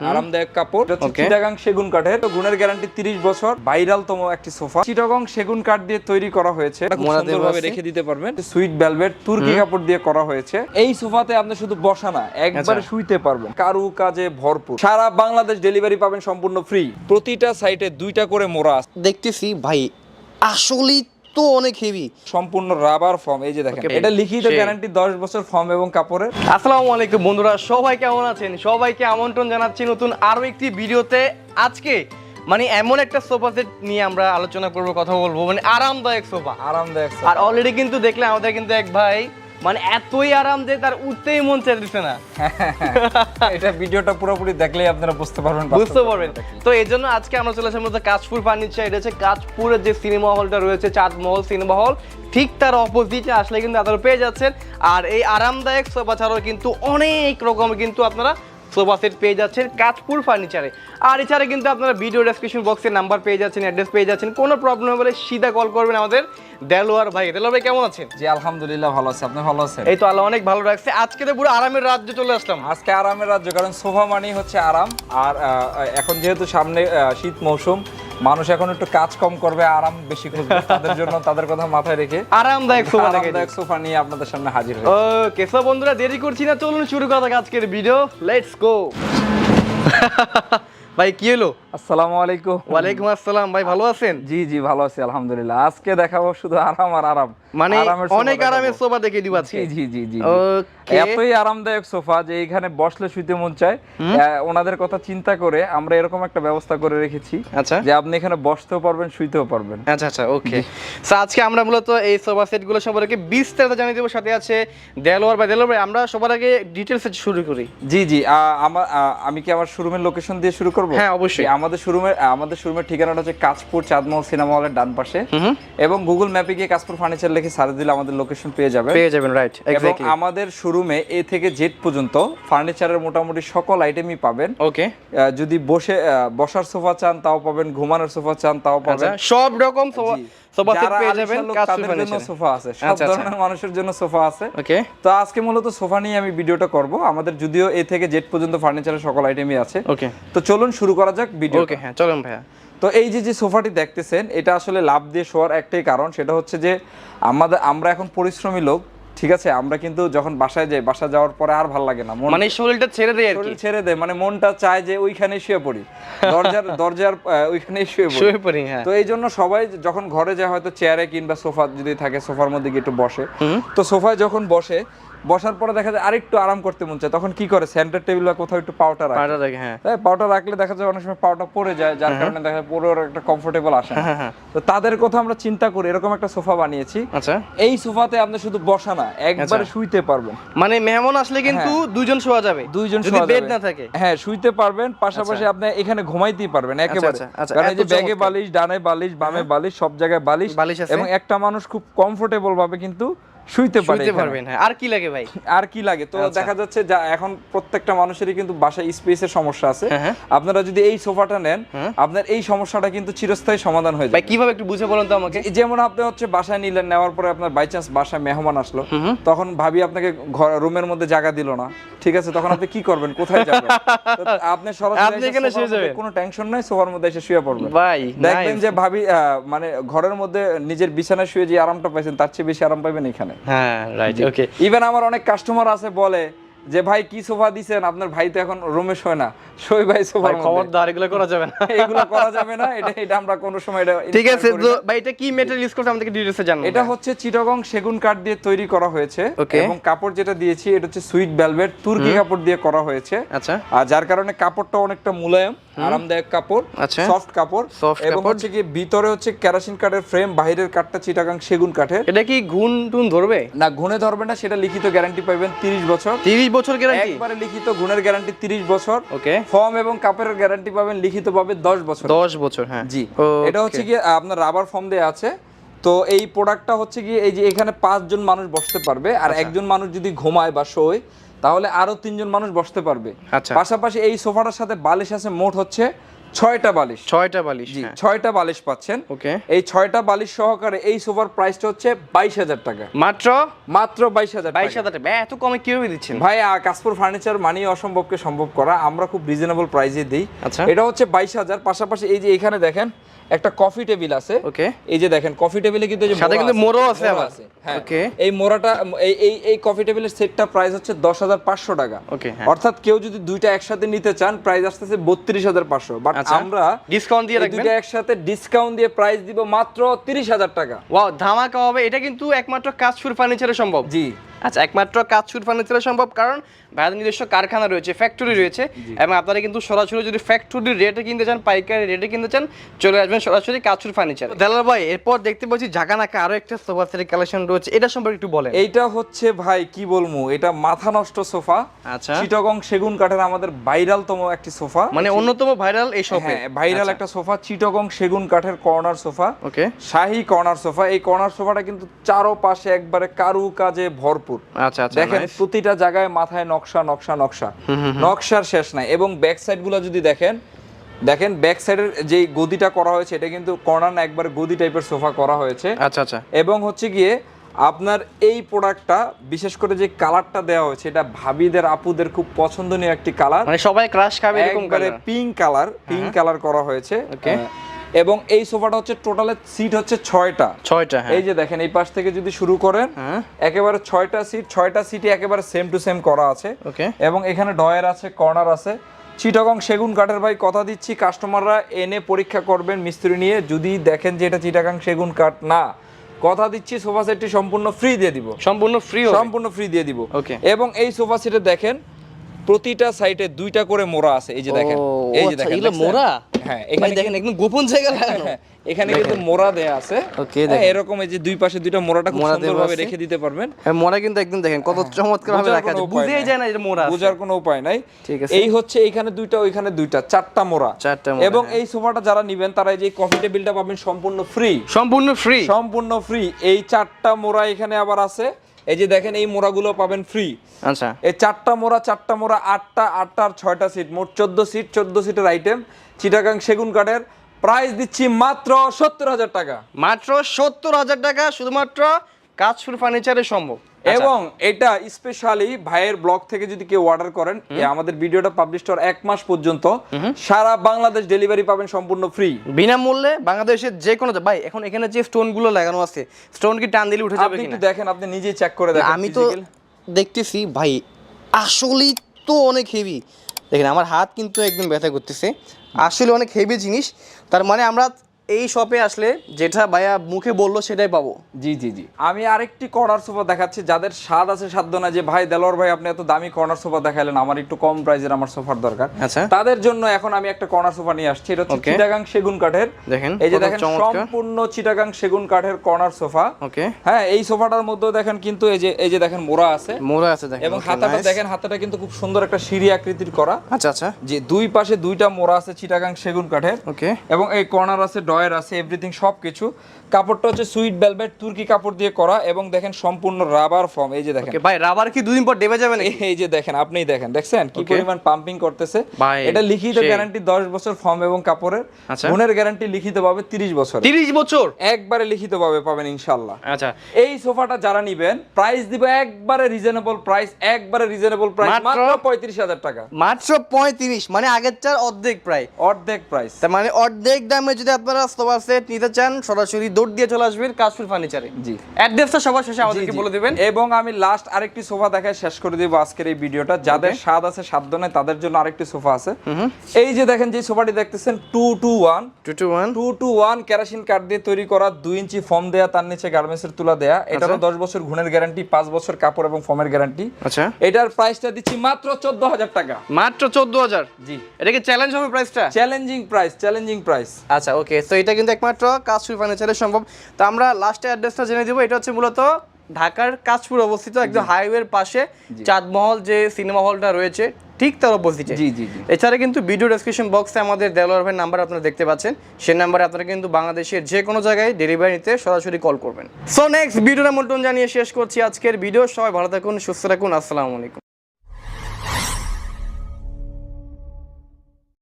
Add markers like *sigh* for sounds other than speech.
আরামদায়ক কাপড়. চিটাগাং সেগুন কাঠের। তো গুণের গ্যারান্টি 30 বছর। ভাইরাল একটি সোফা। চিটাগাং সেগুন কাঠ দিয়ে তৈরি করা হয়েছে। সুন্দরভাবে রেখে দিতে পারবেন। সুইট ভেলভেট তুর্কি কাপড় দিয়ে করা হয়েছে। এই সোফাতে আপনি শুধু বসা না একবারে আচ্ছা। শুইতে পারবেন। কারু কাজে ভরপুর। সারা বাংলাদেশ ডেলিভারি পাবেন সম্পূর্ণ ফ্রি প্রতিটা সাইটে দুইটা করে মোড়া দেখতেছি ভাই আসলেই তো অনেক হেভি সম্পূর্ণ রাবার ফর্ম এই যে দেখেন এটা লিখিত। গ্যারান্টি 10 বছর ফর্ম এবং কাপড়ের। আসসালামু আলাইকুম বন্ধুরা সবাই কেমন আছেন? সবাইকে আমন্ত্রণ জানাচ্ছি নতুন আরও একটি ভিডিওতে। আজকে মানে এমন একটা সোফা সেট নিয়ে আমরা আলোচনা করব কথা বলব মানে আরামদায়ক সোফা আরামদায়ক আর অলরেডি কিন্তু দেখলে আমাদের কিন্তু এক ভাই মানে এতই আরাম যে তার উঠতেই মন চাইতেছে না। *laughs* এটা ভিডিওটা পুরোপুরি দেখলেই আপনারা বুঝতে পারবেন বুঝতে পারবেন। তো এই জন্য আজকে আমরা চলে আসলাম কাজপুর ফার্নিচার এটা হচ্ছে কাজপুরের যে সিনেমা হলটা রয়েছে চাঁদমহল সিনেমা হল ঠিক তার অপোজিটে আসলে কিন্তু আপনারা পেয়ে যাচ্ছেন। আর এই আরামদায়ক সোফা ছাড়াও কিন্তু অনেক রকম কিন্তু আপনারা সোফা সেট পেয়ে যাচ্ছেন কাজপুর ফার্নিচারে। আর এছাড়া কিন্তু আপনারা ভিডিও ডেসক্রিপশন বক্সে নাম্বার পেয়ে যাচ্ছেন অ্যাড্রেস পেয়ে যাচ্ছেন কোনো প্রবলেম হলে সিধা কল করবেন আমাদের দেলোয়ার ভাই। দেলোয়ার ভাই কেমন আছেন? জি আলহামদুলিল্লাহ ভালো আছে। আপনি ভালো আছেন? এই তো আল্লাহ অনেক ভালো রাখছে। আজকে তো পুরো আরামের রাজ্য চলে আসলাম। আজকে আরামের রাজ্য কারণ সোফা মানেই হচ্ছে আরাম। আর এখন যেহেতু সামনে শীত মৌসুম মানুষ এখন একটু কাজ কম করবে আরাম বেশি করবে *laughs* তাদের জন্য তাদের কথা মাথায় রেখে আরামদায়ক সোফা থাকে আরামদায়ক সোফা নিয়ে আপনাদের সামনে হাজির হই ওকে সো বন্ধুরা দেরি করছি না চলুন শুরু করা যাক আজকের ভিডিও লেটস গো ভাই কি হলো? আসসালামু আলাইকুম। ওয়ালাইকুম আসসালাম ভাই ভালো আছেন? জি জি ভালো আছি আলহামদুলিল্লাহ। আজকে দেখাবো শুধু আরাম আর আরাম। মানে অনেক আরামের সোফা দিব আজকে। জি জি জি এতই আরামদায়ক সোফা যে এখানে বসলে শুইতে মন চায়। ওনাদের কথা চিন্তা করে আমরা এরকম একটা ব্যবস্থা করে রেখেছি আচ্ছা। যে আপনি এখানে বসতেও পারবেন শুইতেও পারবেন। আচ্ছা আচ্ছা ওকে। সো আজকে আমরা মূলত এই সোফা সেটগুলো সম্পর্কে বিস্তারিত জানিয়ে দেবো। সাথে আছে দেলোয়ার ভাই। দেলোয়ার আমরা সবার আগে ডিটেলস শুরু করি। জি জি আমার আমি কি আমার শোরুমের লোকেশন দিয়ে শুরু করব? হ্যাঁ, অবশ্যই। আমাদের শোরুমের আমাদের শোরুমের ঠিকানাটা হচ্ছে কাজপুর চাঁদমহল সিনেমা হলের ডান পাশে। এবং গুগল ম্যাপে গিয়ে কাজপুর ফার্নিচার লিখে সার্চ দিলে আমাদের লোকেশন পেয়ে যাবে পেয়ে যাবেন রাইট এবং এক্স্যাক্টলি আমাদের শোরুমে এ থেকে জেড পর্যন্ত ফার্নিচারের মোটামুটি সকল আইটেমই পাবেন। ওকে যদি বসে বসার সোফা চান তাও পাবেন ঘুমানোর সোফা চান তাও আচ্ছা পাবেন। সব রকম সোফা সেট পেয়ে যাবেন তাদের জন্য সোফা আছে। সব আচ্ছা, আচ্ছা। ধরনের মানুষের জন্য সোফা আছে। ওকে। তো আজকে মূলত সোফা নিয়ে আমি ভিডিওটা করব। আমাদের যদিও এ থেকে জেড পর্যন্ত ফার্নিচারের সকল আইটেমই আছে। ওকে। তো চলুন শুরু করা যাক ভিডিও ওকে হ্যাঁ চলুন ভাইয়া। তো এই যে যে সোফাটি দেখতেছেন এটা আসলে লাভ দিয়ে শোয়ার একটাই কারণ সেটা হচ্ছে যে আমাদের আমরা এখন পরিশ্রমী লোক ঠিক আছে আমরা কিন্তু যখন বাসায় যাই বাসা যাওয়ার পরে আর ভালো লাগে না মানে শরীরটা ছেড়ে দেয় আর কি। ছেড়ে দেয় মানে মনটা চায় যে ওইখানে শুয়ে পড়ি। দরজার *laughs* দরজার ওইখানে শুয়ে পড়ি। শুয়ে পড়ি হ্যাঁ। তো এই জন্য সবাই যখন ঘরে যায় হয়তো চেয়ারে কিংবা সোফা যদি থাকে সোফার মধ্যে গিয়ে একটু বসে। তো সোফায় যখন বসে বসার পরে দেখা যায় আরেকটু আরাম করতে মন চায়। তখন কি করে? সেন্টার টেবিল বা কোথাও একটু পাউটা রাখে। পাটা দেখে হ্যাঁ। তাই পাউটা রাখলে দেখা যায় অনেক সময় পাউটা পড়ে যায় যার কারণে দেখা যায় পুরো একটা কমফোর্টেবল আসে। হ্যাঁ হ্যাঁ। তো তাদের কথা আমরা চিন্তা করি এরকম একটা সোফা বানিয়েছি। আচ্ছা। এই সোফাতে আপনি শুধু বসা না একবারে শুইতে পারবেন। মানে মেহমান আসলে কিন্তু দুইজন শোয়া যাবে। হ্যাঁ। দুইজন যদি শোয়া বেড না থাকে। হ্যাঁ শুইতে পারবেন পাশাপাশি আপনি এখানে ঘুমাইতেই পারবেন একেবারে। আচ্ছা, আচ্ছা, কারণ এই যে ব্যাগে হ্যাঁ। বালিশ ডানে বালিশ বামে বালিশ সব জায়গায় বালিশ। বালিশ এবং একটা মানুষ খুব কমফোর্টেবল ভাবে কিন্তু শুইতে পারে পারবেন হ্যাঁ। আর কি লাগে ভাই? *laughs* আর কি লাগে? তো আচ্ছা। দেখা যাচ্ছে যা এখন প্রত্যেকটা মানুষেরই কিন্তু বাসায় স্পেসের সমস্যা আছে। হ্যাঁ, হ্যাঁ। আপনারা যদি এই সোফাটা নেন আপনার এই সমস্যাটা কিন্তু চিরস্থায়ী সমাধান হয়ে ভাই যাবে। কীভাবে একটু বুঝে বলুন তো আমাকে। যেমন আপনি হচ্ছে বাসায় নিলেন নেওয়ার পরে আপনার বাই চান্স বাসায় মেহমান আসলো তখন ভাবি আপনাকে রুমের মধ্যে জায়গা দিল না। ঠিক আছে তখন আপনি কি করবেন? কোথায় যাবেন? আপনি *laughs* সরাসরি আপনি এখানে শুয়ে যাবেন। কোনো টেনশন নাই সোফার মধ্যে এসে শুয়ে পড়বেন। ভাই দেখবেন যে ভাবি মানে ঘরের মধ্যে নিজের বিছানায় শুয়ে যে আরামটা পাইছেন তার চেয়ে বেশি আরাম পাইবেন এখানে। হ্যাঁ রাইট ওকে ইভেন আমার অনেক কাস্টমার আছে বলে যে ভাই কি সোফা দিছেন? আপনার ভাই তো এখন রুমে শোয় না। শোয় ভাই মধ্যে। খবরদার এগুলো করা যাবে না। এগুলো করা যাবে না এটা এটা আমরা কোনো সময় এটা ঠিক আছে তো ভাই এটা কি মেটেরিয়াল ইউজ করতে আমাদেরকে ডিটেইলসে জানান। এটা হচ্ছে চিটাগং সেগুন কাঠ দিয়ে তৈরি করা হয়েছে। এবং কাপড় যেটা দিয়েছি এটা হচ্ছে সুইট ভেলভেট তুর্কি কাপড় দিয়ে করা হয়েছে। আচ্ছা। আর যার কারণে কাপড়টা অনেকটা মুলায়ম আরামদায়ক কাপড় আচ্ছা। সফট কাপড়। এবং হচ্ছে কি ভিতরে হচ্ছে কেরাসিন কাঠের ফ্রেম বাইরের কাঠটা চিটাগাং সেগুন কাঠের। এটা কি ঘুন টুন ধরবে? না ঘুনে ধরবে না সেটা লিখিত গ্যারান্টি পাবেন 30 বছর। 30 বছর গ্যারান্টি একবারে লিখিত গুণের গ্যারান্টি 30 বছর। ওকে ফর্ম এবং কাপের গ্যারান্টি পাবেন লিখিত পাবে 10 বছর। 10 বছর হ্যাঁ। জি। এটা হচ্ছে কি আপনার রাবার ফর্ম দেয়া আছে। তো এই প্রোডাক্টটা হচ্ছে কি এই যে এখানে পাঁচজন মানুষ বসতে পারবে আর আচ্ছা। একজন মানুষ যদি ঘুমায় বা শোয় তাহলে আরও তিনজন মানুষ বসতে পারবে। আচ্ছা। পাশাপাশি এই সোফাটার সাথে বালিশ আছে মোট হচ্ছে ছয়টা বালিশ। ছয়টা বালিশ জি হ্যাঁ। ছয়টা বালিশ পাচ্ছেন। ওকে। এই ছয়টা বালিশ সহকারে এই সোফার প্রাইসটা হচ্ছে বাইশ হাজার টাকা। মাত্র? মাত্র বাইশ হাজার বাইশ হাজার টাকা। এত কমে কীভাবে দিচ্ছেন? ভাই আহ, কাশপুর ফার্নিচার মানি অসম্ভবকে সম্ভব করা। আমরা খুব রিজনেবল প্রাইসে দিই। আচ্ছা। এটা হচ্ছে বাইশ হাজার। পাশাপাশি এই যে এখানে দেখেন একটা কফি টেবিল আছে। ওকে এই যে দেখেন কফি টেবিলে কিন্তু যে সাথে কিন্তু মোড়ও আছে আবার। হ্যাঁ। Okay. এই মোড়াটা এই এই এই কফি টেবিলের সেটটা প্রাইস হচ্ছে দশ হাজার পাঁচশো টাকা। ওকে হ্যাঁ। অর্থাৎ কেউ যদি দুইটা একসাথে নিতে চান প্রাইস আসতেছে হাজার পাঁচশো। বাট। আমরা ডিসকাউন্ট দিয়ে রাখবেন? দুইটা একসাথে ডিসকাউন্ট দিয়ে প্রাইস দিব মাত্র তিরিশ হাজার টাকা। ওয়াও ধামাকা হবে। এটা কিন্তু একমাত্র কাজফুর ফার্নিচারে সম্ভব। জি। আচ্ছা একমাত্র কাজচুর ফার্নিচারে সম্ভব কারণ ভাইদের নিজস্ব কারখানা রয়েছে ফ্যাক্টরি রয়েছে এবং আপনারা কিন্তু সরাসরি যদি ফ্যাক্টরির রেটে কিনতে চান পাইকারি রেটে কিনতে চান চলে আসবেন সরাসরি কাজচুর ফার্নিচার দেলার ভাই এরপর দেখতে পাচ্ছি জাগানাকা আরও একটা সোফা সেটের কালেকশন রয়েছে এটা সম্পর্কে একটু বলেন। এইটা হচ্ছে ভাই কি বলব এটা মাথা নষ্ট সোফা আচ্ছা। চিটগং সেগুন কাঠের আমাদের ভাইরালতম একটি সোফা মানে অন্যতম ভাইরাল এই শপে হ্যাঁ ভাইরাল একটা সোফা চিটগং সেগুন কাঠের কর্নার সোফা ওকে শাহী কর্নার সোফা এই কর্নার সোফাটা কিন্তু চারো পাশে একবারে কারু কাজে ভরপুর। আচ্ছা আচ্ছা দেখেন প্রতিটা জায়গায় মাথায় নকশা নকশা নকশা। নকশার শেষ নাই। এবং ব্যাক যদি দেখেন দেখেন ব্যাক সাইডের যে গদিটা করা হয়েছে এটা কিন্তু কর্নার একবার গদি টাইপের সোফা করা হয়েছে। আচ্ছা আচ্ছা। এবং হচ্ছে গিয়ে আপনার এই প্রোডাক্টটা বিশেষ করে যে কালারটা দেওয়া হয়েছে এটা ভাবিদের আপুদের খুব পছন্দনীয় একটি কালার মানে সবাই ক্রাশ খাবে এরকম পিঙ্ক কালার পিঙ্ক কালার করা হয়েছে। Okay. এবং এই সোফাটা হচ্ছে টোটালে সিট হচ্ছে ছয়টা। ছয়টা হ্যাঁ। এই যে দেখেন এই পাশ থেকে যদি শুরু করেন হ্যাঁ। একেবারে ছয়টা সিট ছয়টা সিটই একেবারে সেম টু সেম করা আছে। ওকে। এবং এখানে ডয়ার আছে কর্নার আছে। চিটাগং সেগুন কাঠের ভাই কথা দিচ্ছি কাস্টমাররা এনে পরীক্ষা করবেন মিস্ত্রি নিয়ে। যদি দেখেন যে এটা চিটাগাং সেগুন কাঠ না কথা দিচ্ছি সোফা সেটটি সম্পূর্ণ ফ্রি দিয়ে দিব। সম্পূর্ণ ফ্রি সম্পূর্ণ ফ্রি দিয়ে দিব. এবং এই সোফা সেটে দেখেন প্রতিটা সাইডে দুইটা করে মোড়া আছে। এই যে দেখেন এই যে আচ্ছা, দেখেন মোড়া? হ্যাঁ এখানে এখানে দেখেন একদম গোপন জায়গা লাগানো। হ্যাঁ, এখানে কিন্তু মোড়া দেয়া আছে। হ্যাঁ, দেখেন। এরকম এই যে দুই পাশে দুইটা মোড়াটা খুব সুন্দরভাবে রেখে দিতে পারবেন। হ্যাঁ মোড়া কিন্তু একদম দেখেন কত চমৎকার ভাবে রাখা আছে। বুঝেই যায় না এটা মোড়া বোঝার কোনো উপায় নাই। ঠিক আছে। এই হচ্ছে এইখানে দুইটা ওইখানে দুইটা চারটা মোড়া। চারটা মোড়া, এবং হ্যাঁ। এই সোফাটা যারা নিবেন তারা এই যে কফি টেবিলটা পাবেন সম্পূর্ণ ফ্রি। সম্পূর্ণ ফ্রি। সম্পূর্ণ ফ্রি। এই চারটা মোড়া এখানে আবার আছে। এই যে দেখেন এই মোড়াগুলো পাবেন ফ্রি আচ্ছা। এই চারটা মোড়া চারটা মোড়া আটটা আটটা আর ছয়টা সিট মোট চোদ্দ সিট চোদ্দ সিটের আইটেম চিটাগাং সেগুন কাঠের প্রাইস দিচ্ছি মাত্র সত্তর হাজার টাকা। মাত্র সত্তর হাজার টাকা শুধুমাত্র কাজপুর ফার্নিচারে সম্ভব। এবং এটা স্পেশালি ভাইয়ের ব্লগ থেকে যদি কেউ অর্ডার করেন আমাদের ভিডিওটা পাবলিশ হওয়ার এক মাস পর্যন্ত সারা বাংলাদেশ ডেলিভারি পাবেন সম্পূর্ণ ফ্রি বিনামূল্যে বাংলাদেশের যে কোনো ভাই এখন এখানে যে স্টোনগুলো লাগানো আছে স্টোন কি টান দিলে উঠে যাবে কিনা দেখেন আপনি নিজেই চেক করে দেখেন আমি তো দেখতেছি ভাই আসলেই তো অনেক হেভি দেখেন আমার হাত কিন্তু একদম ব্যথা করতেছে। আসলে অনেক হেভি জিনিস। তার মানে আমরা এই শপে আসলে যেটা ভাইয়া মুখে বলল সেটাই পাবো। জি জি জি। আমি আরেকটি কর্নার সোফা দেখাচ্ছি যাদের স্বাদ আছে সাধ্য না যে ভাই দেলোয়ার ভাই আপনি এত দামি কর্নার সোফা দেখালেন আমার একটু কম প্রাইজের আমার সোফার দরকার। আচ্ছা। তাদের জন্য এখন আমি একটা কর্নার সোফা নিয়ে আসছি এটা হচ্ছে চিটাগাং সেগুন কাঠের দেখেন এই যে দেখেন সম্পূর্ণ চিটাগাং সেগুন কাঠের কর্নার সোফা ওকে হ্যাঁ এই সোফাটার মধ্যে দেখেন কিন্তু এই যে এই যে দেখেন মোড়া আছে। মোড়া আছে দেখেন এবং হাতাটা দেখেন হাতাটা কিন্তু খুব সুন্দর একটা সিঁড়ি আকৃতির করা। আচ্ছা আচ্ছা। যে দুই পাশে দুইটা মোড়া আছে চিটাগাং সেগুন কাঠের ওকে এবং এই কর্নার আছে ডয়ার আছে এভরিথিং সবকিছু। কাপড়টা হচ্ছে সুইট ভেলভেট তুর্কি কাপড় দিয়ে করা এবং দেখেন সম্পূর্ণ রাবার ফর্ম এই যে দেখেন। ভাই রাবার কি দুদিন পর ডেবে যাবে এই- যে দেখেন আপনিই দেখেন দেখছেন? কি পরিমাণ পাম্পিং করতেছে। এটা লিখিত গ্যারান্টি 10 বছর ফর্ম এবং কাপড়ের। গুণের গ্যারান্টি লিখিত পাবে 30 বছর। তিরিশ বছর? একবারে লিখিত পাবে পাবেন ইনশাআল্লাহ। আচ্ছা। এই সোফাটা যারা নিবেন প্রাইস দিব একবারে রিজনেবল প্রাইস একবারে রিজনেবল প্রাইস মাত্র? মাত্র পঁয়ত্রিশ হাজার টাকা। মাত্র পঁয়ত্রিশ মানে আগের চার অর্ধেক প্রায় অর্ধেক প্রাইস তার মানে অর্ধেক দামে যদি আপনারা সোফা সেট নিতে চান সরাসরি দৌড় দিয়ে চলে আসবেন কাশফুল ফার্নিচারে। জি। অ্যাড্রেসটা সবার শেষে আমাদেরকে বলে দিবেন। এবং আমি লাস্ট আরেকটি সোফা দেখায় শেষ করে দিব আজকের এই ভিডিওটা। যাদের স্বাদ আছে সাধ্য নেই তাদের জন্য আরেকটি সোফা আছে। এই যে দেখেন যে সোফাটি দেখতেছেন two two one two two one two two one kerosene কাঠ দিয়ে তৈরি করা দুই ইঞ্চি ফর্ম দেয়া তার নিচে গার্মেন্টস এর তুলা দেয়া। এটারও দশ বছর ঘুণের গ্যারান্টি পাঁচ বছর কাপড় এবং ফর্মের গ্যারান্টি আচ্ছা। এটার প্রাইসটা দিচ্ছি মাত্র চোদ্দ হাজার টাকা। মাত্র চোদ্দ হাজার? জি। এটা কি চ্যালেঞ্জ হবে প্রাইসটা চ্যালেঞ্জিং প্রাইস চ্যালেঞ্জিং প্রাইস আচ্ছা ওকে তো এটা কিন্তু একমাত্র কাশফুল ফার্নিচারে সম্ভব। তো আমরা লাস্টে অ্যাড্রেসটা জেনে দিব। এটা হচ্ছে মূলত ঢাকার কাশপুর অবস্থিত একদম হাইওয়ের পাশে চাঁদমহল যে সিনেমা হলটা রয়েছে ঠিক তার অপোজিটে জি জি জি। এছাড়া কিন্তু ভিডিও ডেসক্রিপশন বক্সে আমাদের দেলোয়ার ভাইয়ের নাম্বার আপনারা দেখতে পাচ্ছেন। সেই নাম্বারে আপনারা কিন্তু বাংলাদেশের যে কোনো জায়গায় ডেলিভারি নিতে সরাসরি কল করবেন। সো নেক্সট ভিডিওটা মন্টন জানিয়ে শেষ করছি আজকের ভিডিও সবাই ভালো থাকুন সুস্থ থাকুন। আসসালামু আলাইকুম।